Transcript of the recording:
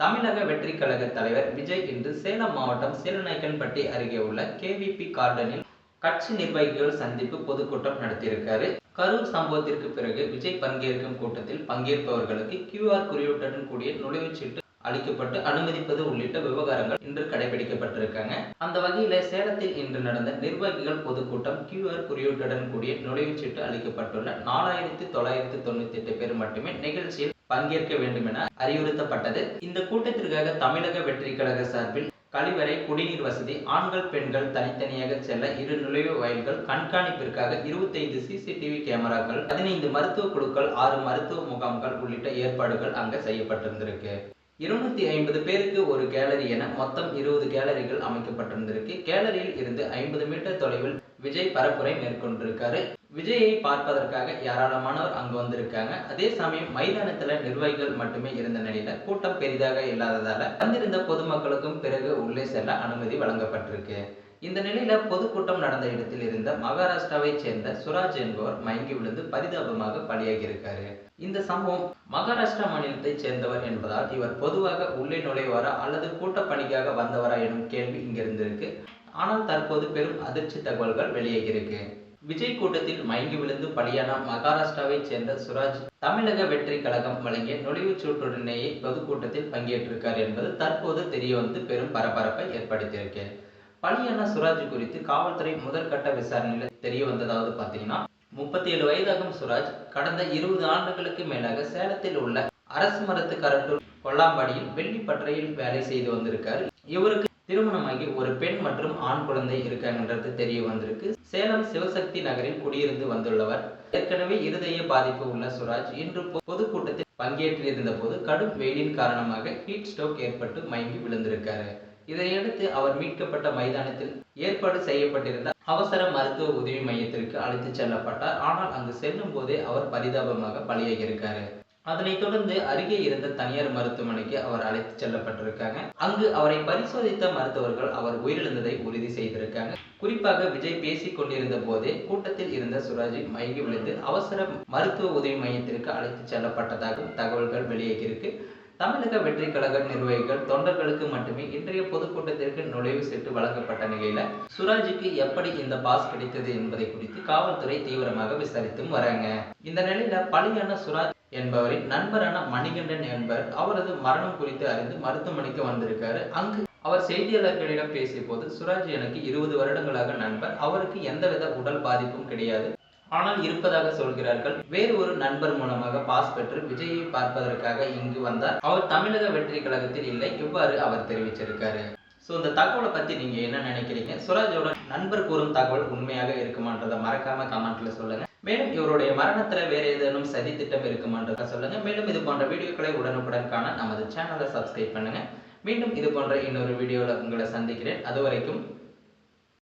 தமிழக வெற்றி கழக தலைவர் விஜய் இன்று சேலம் மாவட்டம் சீலநாயக்கன்பட்டி அருகே உள்ள கேவிபி கார்டனில் கட்சி நிர்வாகிகள் சந்திப்பு பொதுக்கூட்டம் நடத்தியிருக்காரு. கரூர் சம்பவத்திற்கு பிறகு விஜய் பங்கேற்கும் கூட்டத்தில் பங்கேற்பவர்களுக்கு கியூஆர் குறியீட்டுடன் கூடிய நுழைவுச்சீட்டு அளிக்கப்பட்டு அனுமதிப்பது உள்ளிட்ட விவகாரங்கள் இன்று கடைபிடிக்கப்பட்டிருக்காங்க. அந்த வகையில சேலத்தில் இன்று நடந்த நிர்வாகிகள் பொதுக்கூட்டம் கியூஆர் குறியீட்டுடன் கூடிய நுழைவுச்சீட்டு அளிக்கப்பட்டுள்ள நாலாயிரத்தி தொள்ளாயிரத்தி தொண்ணூத்தி எட்டு பேர் மட்டுமே நிகழ்ச்சியில் பங்கேற்க வேண்டும் என அறிவுறுத்தப்பட்டது. இந்த கூட்டத்திற்காக தமிழக வெற்றி கழக சார்பில் கழிவறை குடிநீர் வசதி ஆண்கள் பெண்கள் தனித்தனியாக செல்ல இரு நுழைவு வயல்கள் கண்காணிப்பிற்காக இருபத்தைந்து சிசிடிவி கேமராக்கள் பதினைந்து மருத்துவ குழுக்கள் ஆறு மருத்துவ முகாம்கள் உள்ளிட்ட ஏற்பாடுகள் அங்க செய்யப்பட்டிருந்திருக்கு. இருநூத்தி ஐம்பது பேருக்கு ஒரு கேலரி என மொத்தம் இருபது கேலரிகள் அமைக்கப்பட்டிருந்திருக்கு. கேலரியில் இருந்து ஐம்பது மீட்டர் தொலைவில் விஜய் பரப்புரை மேற்கொண்டிருக்காரு. விஜயை பார்ப்பதற்காக ஏராளமானவர் அங்கு வந்திருக்காங்க. அதே சமயம் மைதானத்துல நிர்வாகிகள் மட்டுமே இருந்த நிலையில கூட்டம் பெரிதாக இல்லாததால வந்திருந்த பொதுமக்களுக்கும் பிறகு உள்ளே செல்ல அனுமதி வழங்கப்பட்டிருக்கு. இந்த நிலையில பொதுக்கூட்டம் நடந்த இடத்தில் இருந்த மகாராஷ்டிராவை சேர்ந்த சுராஜ் என்பவர் மயங்கி விழுந்து பரிதாபமாக பலியாகி இருக்காரு. இந்த சம்பவம் மகாராஷ்டிரா மாநிலத்தைச் சேர்ந்தவர் என்பதால் இவர் பொதுவாக உள்ளே நுழைவாரா அல்லது கூட்டப்பணிக்காக வந்தவரா எனும் கேள்வி இங்கிருந்திருக்கு. ஆனால் தற்போது பெரும் அதிர்ச்சி தகவல்கள் வெளியாகியிருக்கு விஜய் கூட்டத்தில் மயங்கி விழுந்து பலியான மகாராஷ்டிராவை சேர்ந்த சுராஜ் தமிழக வெற்றி கழகம் வழங்கிய நுழைவுச்சீட்டுடனேயே பொதுக்கூட்டத்தில் பங்கேற்றிருக்கார் என்பது தற்போது தெரிய வந்து பெரும் பரபரப்பை ஏற்படுத்தியிருக்கு பலியான சுராஜ் குறித்து காவல்துறை முதற்கட்ட விசாரணையில் தெரிய வந்ததாவது பார்த்தீங்கன்னா முப்பத்தி ஏழு வயதாகும் சுராஜ் கடந்த இருபது ஆண்டுகளுக்கு மேலாக சேலத்தில் உள்ள அரசு மரத்து கரட்டூர் கொல்லாம்பாடியில் வெள்ளிப்பட்டறையில் வேலை செய்து வந்திருக்கார். இவருக்கு திருமணமாகி ஒரு பெண் மற்றும் ஆண் குழந்தை இருக்காங்கன்றது தெரிய வந்திருக்கு. சேலம் சிவசக்தி நகரில் குடியிருந்து வந்துள்ளவர். ஏற்கனவே இருதய பாதிப்பு உள்ள சுராஜ் இன்று பொதுக்கூட்டத்தில் பங்கேற்றிருந்த போது கடும் வெயிலின் காரணமாக ஹீட் ஸ்ட்ரோக் ஏற்பட்டு மயங்கி விழுந்திருக்காரு. இதையடுத்து அவர் மீட்கப்பட்ட மைதானத்தில் ஏற்பாடு செய்யப்பட்டிருந்த அவசர மருத்துவ உதவி மையத்திற்கு அழைத்து செல்லப்பட்டார். ஆனால் அங்கு செல்லும் போதே அவர் பரிதாபமாக பலியாகியிருக்காரு. அதனைத் தொடர்ந்து அருகே இருந்த தனியார் மருத்துவமனைக்கு அவர் அழைத்து செல்லப்பட்டிருக்காங்க. அங்கு அவரை பரிசோதித்த மருத்துவர்கள் அவர் உயிரிழந்ததை உறுதி செய்திருக்காங்க. குறிப்பாக விஜய் பேசிக் கொண்டிருந்த போதே கூட்டத்தில் இருந்த சுராஜி மயங்கி விழுந்து அவசர மருத்துவ உதவி மையத்திற்கு அழைத்து செல்லப்பட்டதாகவும் தகவல்கள் வெளியாகியிருக்கு. தமிழக வெற்றி கழக நிர்வாகிகள் தொண்டர்களுக்கு மட்டுமே இன்றைய பொதுக்கூட்டத்திற்கு நுழைவு சென்று வழங்கப்பட்ட நிலையில சுராஜுக்கு எப்படி இந்த பாஸ் கிடைத்தது என்பதை குறித்து காவல்துறை தீவிரமாக விசாரித்தும் வராங்க. இந்த நிலையில பலியான சுராஜ் என்பவரின் நண்பரான மணிகண்டன் என்பவர் அவரது மரணம் குறித்து அறிந்து மருத்துவமனைக்கு வந்திருக்காரு. அங்கு அவர் செய்தியாளர்களிடம் பேசிய போது சுராஜ் எனக்கு இருபது வருடங்களாக நண்பர். அவருக்கு எந்தவித உடல் பாதிப்பும் கிடையாது. ஆனால் இருப்பதாக சொல்கிறார்கள். வேறு ஒரு நண்பர் மூலமாக பாஸ் பெற்று விஜயை பார்ப்பதற்காக இங்கு வந்தார். அவர் தமிழக வெற்றி கழகத்தில் இல்லை. இவ்வாறு அவர் தெரிவிச்சிருக்காரு. ஸோ இந்த தகவலை பத்தி நீங்க என்ன நினைக்கிறீங்க? சுராஜோட நண்பர் கூறும் தகவல் உண்மையாக இருக்குமான்றதை மறக்காம கமெண்ட்ல சொல்லுங்க. மேலும் இவருடைய மரணத்துல வேற ஏதேனும் சதி திட்டம் இருக்குமான்றதை சொல்லுங்க. மேலும் இது போன்ற வீடியோக்களை உடனுக்குடன் காண நமது சேனலை சப்ஸ்கிரைப் பண்ணுங்க. மீண்டும் இது போன்ற இன்னொரு வீடியோவில் உங்களை சந்திக்கிறேன். அது வரைக்கும்